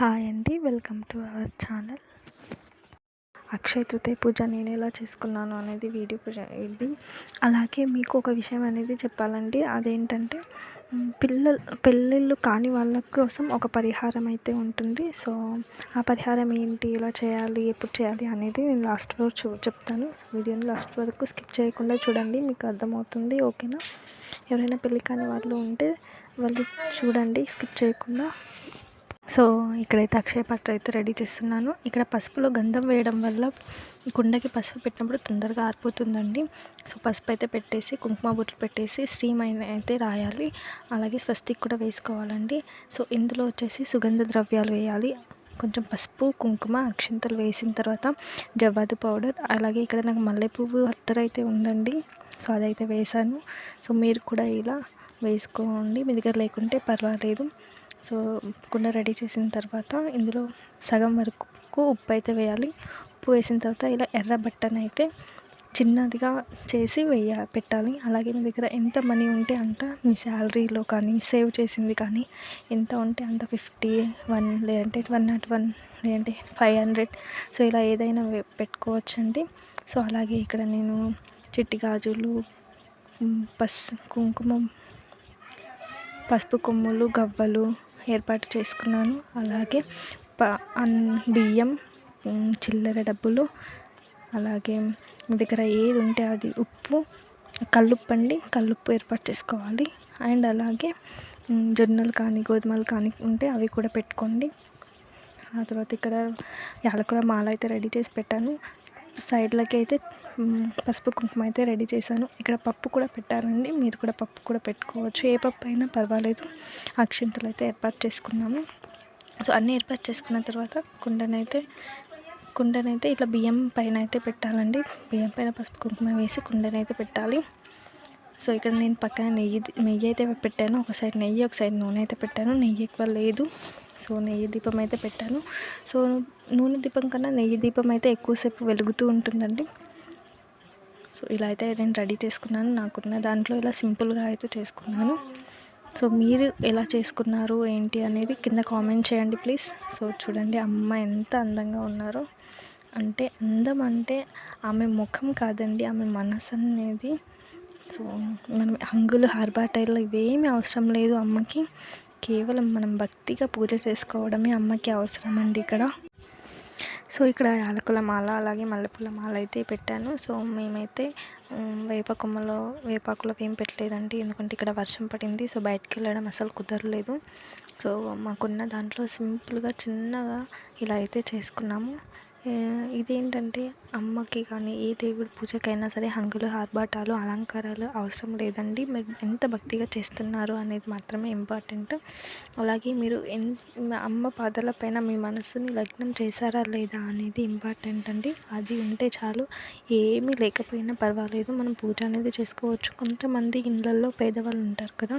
Hi అండి welcome to our channel. Akshaya Tritiya puja నేను ఎలా చేసుకున్నాను అనేది వీడియో ఇది. అలాగే మీకు ఒక విషయం అనేది చెప్పాలండి. అదేంటంటే పిల్లలు పెళ్ళిళ్ళు కాని వాళ్ళ కోసం ఒక పరిహారం అయితే ఉంటుంది. సో ఆ పరిహారం ఏంటి ఎలా చేయాలి ఎప్పుడు చేయాలి అనేది నేను లాస్ట్ వరకు చూ చెప్తాను. వీడియోని లాస్ట్ వరకు స్కిప్ చేయకుండా చూడండి మీకు అర్థమవుతుంది ఓకేనా? ఎవరైనా పెళ్ళి కాని వాళ్ళు ఉంటే వాళ్ళు చూడండి స్కిప్ చేయకుండా. సో ఇక్కడైతే అక్షయ పాత్ర అయితే రెడీ చేస్తున్నాను. ఇక్కడ పసుపులో గంధం వేయడం వల్ల కుండకి పసుపు పెట్టినప్పుడు తొందరగా ఆరిపోతుందండి. సో పసుపు అయితే పెట్టేసి కుంకుమ బుట్లు పెట్టేసి శ్రీమైన అయితే రాయాలి. అలాగే స్వస్తిక్ కూడా వేసుకోవాలండి. సో ఇందులో వచ్చేసి సుగంధ ద్రవ్యాలు వేయాలి. కొంచెం పసుపు కుంకుమ అక్షింతలు వేసిన తర్వాత జవ్వాదు పౌడర్. అలాగే ఇక్కడ నాకు మల్లెపువ్వు అత్తర అయితే ఉందండి. సో అదైతే వేసాను సో మీరు కూడా ఇలా వేసుకోండి. మీ దగ్గర లేకుంటే పర్వాలేదు. సో కుండ రెడీ చేసిన తర్వాత ఇందులో సగం వరకు ఉప్పు అయితే వేయాలి. ఉప్పు వేసిన తర్వాత ఇలా ఎర్ర బట్టను అయితే చిన్నదిగా చేసి వేయ పెట్టాలి. అలాగే మీ దగ్గర ఎంత మనీ ఉంటే అంత మీ శాలరీలో కానీ సేవ్ చేసింది కానీ ఎంత ఉంటే అంత ఫిఫ్టీ వన్ లేదంటే వన్ నాట్ వన్ లేదంటే ఫైవ్ హండ్రెడ్. సో ఇలా ఏదైనా పెట్టుకోవచ్చండి. సో అలాగే ఇక్కడ నేను చిట్టి గాజులు పసు కుంకుమ పసుపు కొమ్ములు గవ్వలు ఏర్పాటు చేసుకున్నాను. అలాగే ప బియ్యం చిల్లర డబ్బులు అలాగే మీ దగ్గర ఏది ఉంటే అది ఉప్పు కల్లుప్పు అండి కల్లుప్పు ఏర్పాటు చేసుకోవాలి. అండ్ అలాగే జొన్నలు కానీ గోధుమలు కానీ ఉంటే అవి కూడా పెట్టుకోండి. ఆ తర్వాత ఇక్కడ యాలకుల మాల అయితే రెడీ చేసి పెట్టాను. సైడ్లకి అయితే పసుపు కుంకుమ అయితే రెడీ చేశాను. ఇక్కడ పప్పు కూడా పెట్టారండి మీరు కూడా పప్పు కూడా పెట్టుకోవచ్చు. ఏ పప్పు అయినా పర్వాలేదు. అక్షింతలు అయితే ఏర్పాటు చేసుకున్నాము. సో అన్నీ ఏర్పాటు చేసుకున్న తర్వాత కుండనైతే కుండనైతే ఇట్లా బియ్యం పైన అయితే పెట్టాలండి. బియ్యం పైన పసుపు కుంకుమ వేసి కుండనైతే పెట్టాలి. సో ఇక్కడ నేను పక్కన నెయ్యి నెయ్యి అయితే పెట్టాను. ఒక సైడ్ నెయ్యి ఒక సైడ్ నూనె అయితే పెట్టాను. నెయ్యి ఎక్కువ లేదు. సో నెయ్యి దీపం అయితే పెట్టాను. సో నూనె దీపం కన్నా నెయ్యి దీపం అయితే ఎక్కువసేపు వెలుగుతూ ఉంటుందండి. సో ఇలా అయితే నేను రెడీ చేసుకున్నాను. నాకున్న దాంట్లో ఇలా సింపుల్గా అయితే చేసుకున్నాను. సో మీరు ఎలా చేసుకున్నారు ఏంటి అనేది కింద కామెంట్ చేయండి ప్లీజ్. సో చూడండి అమ్మ ఎంత అందంగా ఉన్నారో. అంటే అందం అంటే ఆమె ముఖం కాదండి ఆమె మనసు అనేది. సో మనం హంగులు హార్బాటైలు ఇవేమీ అవసరం లేదు అమ్మకి. కేవలం మనం భక్తిగా పూజ చేసుకోవడమే అమ్మకి అవసరం అండి ఇక్కడ. సో ఇక్కడ యాలకుల మాల అలాగే మల్లెపూల మాల అయితే పెట్టాను. సో మేమైతే వేప కొమ్మలో వేపాకులో ఏం పెట్టలేదండి. ఎందుకంటే ఇక్కడ వర్షం పడింది. సో బయటకు వెళ్ళడం అసలు కుదరలేదు. సో మాకున్న దాంట్లో సింపుల్గా చిన్నగా ఇలా అయితే చేసుకున్నాము. ఇదేంటంటే అమ్మకి కానీ ఏ దేవుడి పూజకైనా సరే హంగులు ఆర్భాటాలు అలంకారాలు అవసరం లేదండి. మీరు ఎంత భక్తిగా చేస్తున్నారు అనేది మాత్రమే ఇంపార్టెంట్. అలాగే మీరు ఎన్ అమ్మ పాదాల పైన మీ మనసుని లగ్నం చేశారా లేదా అనేది ఇంపార్టెంట్ అండి. అది ఉంటే చాలు. ఏమీ లేకపోయినా పర్వాలేదు. మనం పూజ అనేది చేసుకోవచ్చు. కొంతమంది ఇళ్ళల్లో పేదవాళ్ళు ఉంటారు కదా.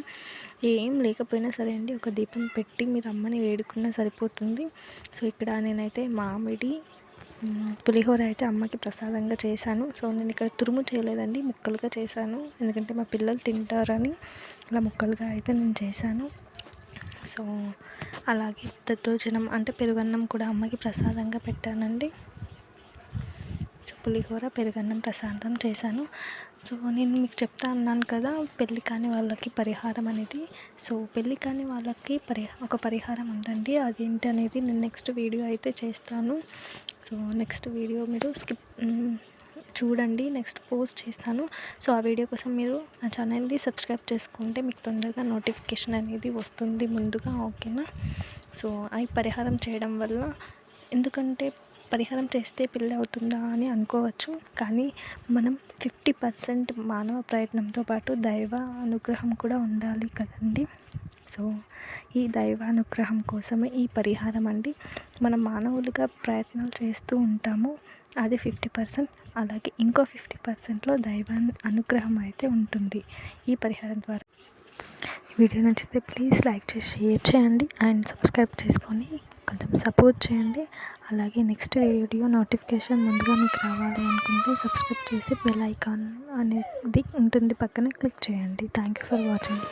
ఏం లేకపోయినా సరే అండి ఒక దీపం పెట్టి మీరు అమ్మని వేడుకున్నా సరిపోతుంది. సో ఇక్కడ నేనైతే మామిడి పులిహోర అయితే అమ్మకి ప్రసాదంగా చేశాను. సో నేను ఇక్కడ తురుము చేయలేదండి ముక్కలుగా చేశాను. ఎందుకంటే మా పిల్లలు తింటారని ఇలా ముక్కలుగా అయితే నేను చేశాను. సో అలాగే దద్దోజనం అంటే పెరుగన్నం కూడా అమ్మకి ప్రసాదంగా పెట్టానండి. పులిహోర పెరుగన్నం ప్రశాంతం చేశాను. సో నేను మీకు చెప్తా అన్నాను కదా పెళ్ళి కాని వాళ్ళకి పరిహారం అనేది. సో పెళ్ళి కాని వాళ్ళకి పరి ఒక పరిహారం ఉందండి. అదేంటి అనేది నేను నెక్స్ట్ వీడియో అయితే చేస్తాను. సో నెక్స్ట్ వీడియో మీరు స్కిప్ చూడండి. నెక్స్ట్ పోస్ట్ చేస్తాను. సో ఆ వీడియో కోసం మీరు నా ఛానల్ని సబ్స్క్రైబ్ చేసుకుంటే మీకు తొందరగా నోటిఫికేషన్ అనేది వస్తుంది ముందుగా ఓకేనా? సో అవి పరిహారం చేయడం వల్ల ఎందుకంటే పరిహారం చేస్తే పెళ్ళి అవుతుందా అని అనుకోవచ్చు. కానీ మనం ఫిఫ్టీ పర్సెంట్ మానవ ప్రయత్నంతో పాటు దైవ అనుగ్రహం కూడా ఉండాలి కదండి. సో ఈ దైవ అనుగ్రహం కోసమే ఈ పరిహారం అండి. మనం మానవులుగా ప్రయత్నాలు చేస్తూ ఉంటాము. అది ఫిఫ్టీ పర్సెంట్ అలాగే ఇంకో ఫిఫ్టీ పర్సెంట్లో దైవ అనుగ్రహం అయితే ఉంటుంది ఈ పరిహారం ద్వారా. వీడియో నచ్చితే ప్లీజ్ లైక్ చేసి షేర్ చేయండి అండ్ సబ్స్క్రైబ్ చేసుకొని కొంచెం సపోర్ట్ చేయండి. అలాగే నెక్స్ట్ వీడియో నోటిఫికేషన్ ముందుగా మీకు రావాలి అనుకుంటే సబ్స్క్రైబ్ చేసి బెల్ ఐకాన్ అనేది ఉంటుంది. పక్కన క్లిక్ చేయండి. Thank you for watching